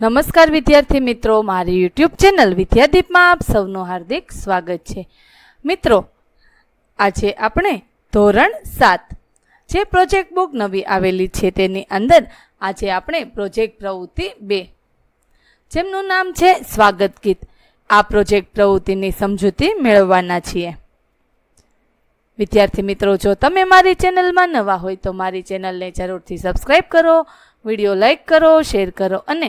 નમસ્કાર વિદ્યાર્થી મિત્રો, મારી યુટ્યુબ ચેનલ વિદ્યાદીપમાં આપ સૌનું હાર્દિક સ્વાગત છે. મિત્રો, આજે આપણે ધોરણ સાત, જે પ્રોજેક્ટ બુક નવી આવેલી છે તેની અંદર આજે આપણે પ્રોજેક્ટ પ્રવૃત્તિ બે, જેમનું નામ છે સ્વાગત ગીત. આ પ્રોજેક્ટ પ્રવૃત્તિની સમજૂતી મેળવવાના છીએ. વિદ્યાર્થી મિત્રો, જો તમે મારી ચેનલમાં નવા હોય તો મારી ચેનલને જરૂરથી સબસ્ક્રાઈબ કરો, વીડિયો લાઈક કરો શેર કરો અને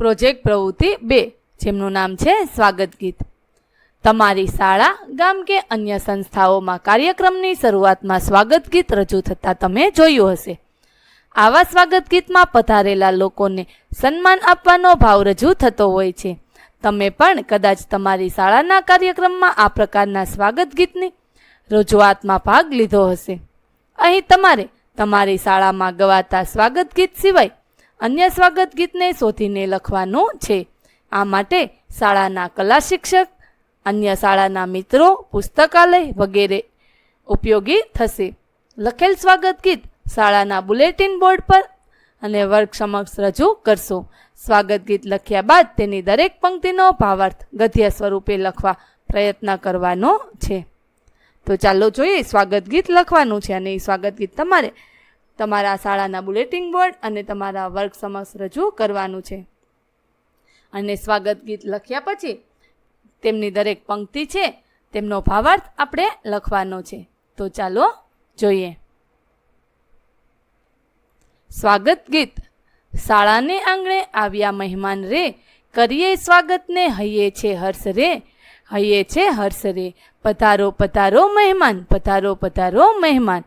પ્રોજેક્ટ પ્રવૃત્તિ બે, જેમનું નામ છે સ્વાગત ગીત. તમારી શાળા, ગામ કે અન્ય સંસ્થાઓમાં કાર્યક્રમની શરૂઆતમાં સ્વાગત ગીત રજૂ થતાં તમે જોયું હશે. આવા સ્વાગત ગીતમાં પધારેલા લોકોને સન્માન આપવાનો ભાવ રજૂ થતો હોય છે. તમે પણ કદાચ તમારી શાળાના કાર્યક્રમમાં આ પ્રકારના સ્વાગત ગીતની રજૂઆતમાં ભાગ લીધો હશે. અહીં તમારે તમારી શાળામાં ગવાતા સ્વાગત ગીત સિવાય અન્ય સ્વાગત ગીતને શોધીને લખવાનું છે. આ માટે શાળાના કલા શિક્ષક, અન્ય શાળાના મિત્રો, પુસ્તકાલય વગેરે ઉપયોગી થશે. લખેલ સ્વાગત ગીત શાળાના બુલેટિન બોર્ડ પર અને વર્ગ સમક્ષ રજૂ કરશો. સ્વાગત ગીત લખ્યા બાદ તેની દરેક પંક્તિનો ભાવાર્થ ગધ્ય સ્વરૂપે લખવા પ્રયત્ન કરવાનો છે. તો ચાલો જોઈએ સ્વાગત ગીત લખવાનું છે અને એ સ્વાગત ગીત તમારે તમારા શાળાના બુલેટિન બોર્ડ અને તમારા વર્ગ સમક્ષ રજૂ કરવાનું છે. અને સ્વાગત ગીત લખ્યા પછી તેમની દરેક પંક્તિ છે, તેમનો ભાવાર્થ આપણે લખવાનો છે. તો ચાલો જોઈએ. સ્વાગત ગીત, શાળાને આંગણે આવ્યા મહેમાન રે, કરીએ સ્વાગતને, હૈયે છે હર્ષ રે, હૈયે છે હર્ષ રે, પધારો પધારો મહેમાન, પધારો પધારો મહેમાન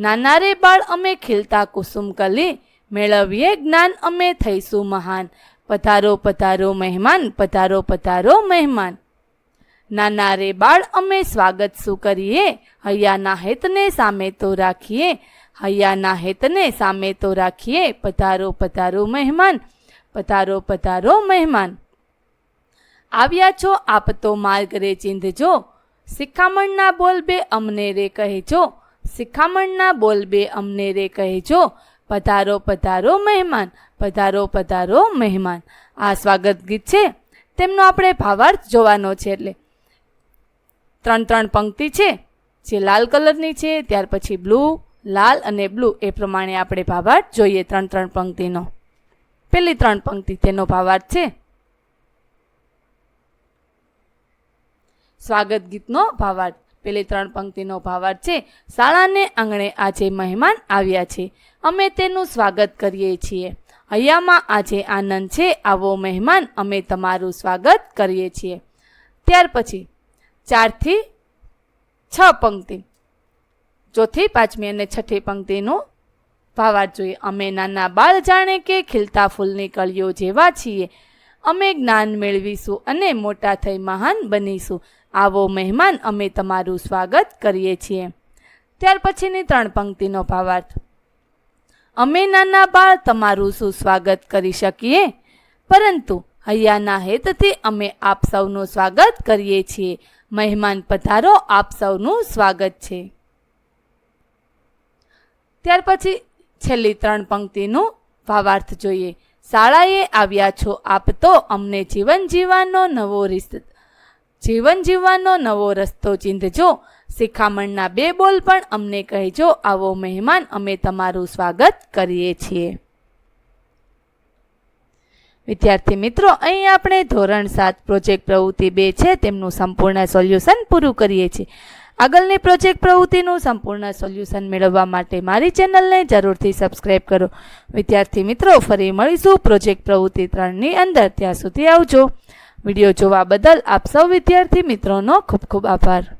નાના રે બાળ અમે ખીલતા કુસુમ કલી, મેળવીએ જ્ઞાન અમે થઈશું મહાન. પધારો પધારો મહેમાન, પધારો પધારો મહેમાન. નાના રે બાળ અમે સ્વાગત શું કરીએ? હૈયાના હેતને સામે તો રાખીએ. હૈયાના હેતને સામે તો રાખીએ. પધારો પધારો મહેમાન, પધારો પધારો મહેમાન. આવ્યા છો આપ તો માર્ગ રે ચીંધજો. શિખામણના બોલ બે અમને રે કહેજો. શિખામણના બોલબે અમનેરે કહેજો. પધારો પધારો મહેમાન, પધારો પધારો મહેમાન. આ સ્વાગત ગીત છે. તેમનો આપણે ભાવાર્થ જોવાનો છે એટલે ત્રણ ત્રણ પંક્તિ છે. જે લાલ કલરની છે, ત્યાર પછી બ્લુ, લાલ અને બ્લુ એ પ્રમાણે આપણે ભાવાર્થ જોઈએ ત્રણ ત્રણ પંક્તિનો. પેલી ત્રણ પંક્તિ તેનો ભાવાર્થ છે. સ્વાગત ગીતનો ભાવાર્થ. પેલી ત્રણ પંક્તિનો ભાવાર્થ છે, શાળાને આંગણે આજે મહેમાન આવ્યા છે. અમે તેનું સ્વાગત કરીએ છીએ. હૈયામાં આજે આનંદ છે, આવો મહેમાન અમે તમારું સ્વાગત કરીએ છીએ. ત્યાર પછી, ચારથી છ પંક્તિ. ચોથી, પાંચમી અને છઠ્ઠી પંક્તિનું ભાવાર્થ જોઈએ. અમે નાના બાળ જાણે કે ખીલતા ફૂલની કળીઓ જેવા છીએ. અમે જ્ઞાન મેળવીશું અને મોટા થઈ મહાન બનીશું. આવો મહેમાન, અમે તમારું સ્વાગત કરીએ છીએ. ત્યાર પછીની ત્રણ પંક્તિનો ભાવાર્થ. અમે નાના બાળ તમારું શું સ્વાગત કરી શકીએ, પરંતુ હૈયાના હેતથી અમે આપ સૌનું સ્વાગત કરીએ છીએ. મહેમાન પધારો, આપ સૌનું સ્વાગત છે. ત્યાર પછી છેલ્લી ત્રણ પંક્તિનું ભાવાર્થ જોઈએ. શાળાએ આવ્યા છો, આપ તો અમને જીવન જીવવાનો નવો રિસ્ત જીવન જીવવાનો નવો રસ્તો ચીંધજો. શિખામણના બે બોલ પણ અમને કહેજો. આવો મહેમાન, અમે તમારું સ્વાગત કરીએ છીએ. વિદ્યાર્થી મિત્રો, અહીં આપણે ધોરણ સાત પ્રોજેક્ટ પ્રવૃત્તિ બે છે, તેમનું સંપૂર્ણ સોલ્યુશન પૂરું કરીએ છીએ. આગળની પ્રોજેક્ટ પ્રવૃત્તિનું સંપૂર્ણ સોલ્યુશન મેળવવા માટે મારી ચેનલને જરૂરથી સબસ્ક્રાઈબ કરો. વિદ્યાર્થી મિત્રો, ફરી મળીશું પ્રોજેક્ટ પ્રવૃત્તિ ત્રણની અંદર. ત્યાં સુધી આવજો. વીડિયો જોવા બદલ આપ સૌ વિદ્યાર્થી મિત્રોનો ખૂબ ખૂબ આભાર.